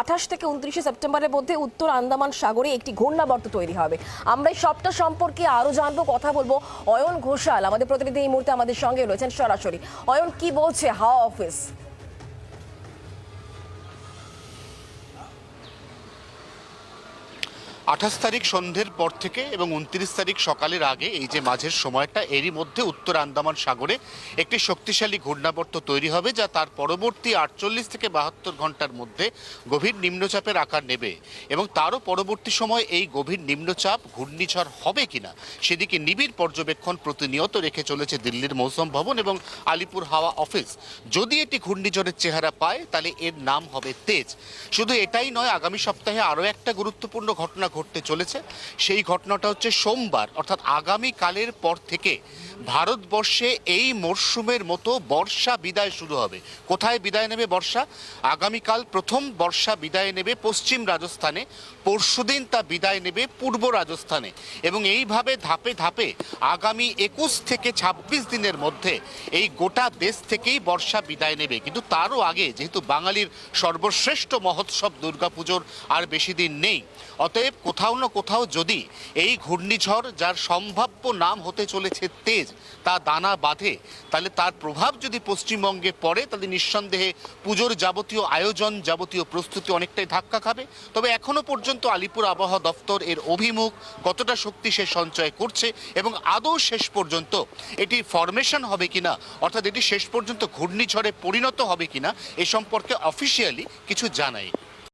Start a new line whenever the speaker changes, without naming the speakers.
আঠাশ থেকে উনত্রিশে সেপ্টেম্বরের মধ্যে উত্তর আন্দামান সাগরে একটি ঘূর্ণাবর্ত তৈরি হবে। আমরা এই সবটা সম্পর্কে আরও জানব, কথা বলব। অয়ন ঘোষাল, আমাদের প্রতিনিধি এই মুহূর্তে আমাদের সঙ্গে রয়েছেন সরাসরি। অয়ন, কি বলছে হাওয়া অফিস?
আঠাশ তারিখ সন্ধ্যের পর থেকে এবং উনত্রিশ তারিখ সকালের আগে এই যে মাঝের সময়টা, এরই মধ্যে উত্তর আন্দামান সাগরে একটি শক্তিশালী ঘূর্ণাবর্ত তৈরি হবে যা তার পরবর্তী আটচল্লিশ থেকে বাহাত্তর ঘণ্টার মধ্যে গভীর নিম্নচাপের আকার নেবে এবং তারও পরবর্তী সময় এই গভীর নিম্নচাপ ঘূর্ণিঝড় হবে কিনা সেদিকে নিবিড় পর্যবেক্ষণ প্রতিনিয়ত রেখে চলেছে দিল্লির মৌসুম ভবন এবং আলিপুর হাওয়া অফিস। যদি এটি ঘূর্ণিঝড়ের চেহারা পায়, তাহলে এর নাম হবে তেজ। শুধু এটাই নয়, আগামী সপ্তাহে আরও একটা গুরুত্বপূর্ণ ঘটনা ঘটতে চলেছে। সেই ঘটনাটা হচ্ছে সোমবার অর্থাৎ আগামীকালের পর থেকে ভারতবর্ষে এই মরশুমের মতো বর্ষা বিদায় শুরু হবে। কোথায় বিদায় নেবে বর্ষা? আগামীকাল প্রথম বর্ষা বিদায় নেবে পশ্চিম রাজস্থানে, পরশুদিন তা বিদায় নেবে পূর্ব রাজস্থানে। এবং এইভাবে ধাপে ধাপে আগামী একুশ থেকে ২৬ দিনের মধ্যে এই গোটা দেশ থেকেই বর্ষা বিদায় নেবে। কিন্তু তারও আগে যেহেতু বাঙালির সর্বশ্রেষ্ঠ মহোৎসব দুর্গাপুজোর আর বেশি দিন নেই, অতএব কোথাও না কোথাও যদি এই ঘূর্ণিঝড়, যার সম্ভাব্য নাম হতে চলেছে তেজ তা দানা বাঁধে, তাহলে তার প্রভাব যদি পশ্চিমবঙ্গে পড়ে, তাহলে নিঃসন্দেহে পুজোর যাবতীয় আয়োজন, যাবতীয় প্রস্তুতি অনেকটাই ধাক্কা খাবে। তবে এখনও পর্যন্ত আলিপুর আবহাওয়া দফতর এর অভিমুখ কতটা শক্তি সে সঞ্চয় করছে এবং আদৌ শেষ পর্যন্ত এটি ফরমেশন হবে কিনা, অর্থাৎ এটি শেষ পর্যন্ত ঘূর্ণিঝড়ে পরিণত হবে কিনা, এ সম্পর্কে অফিসিয়ালি কিছু জানাই।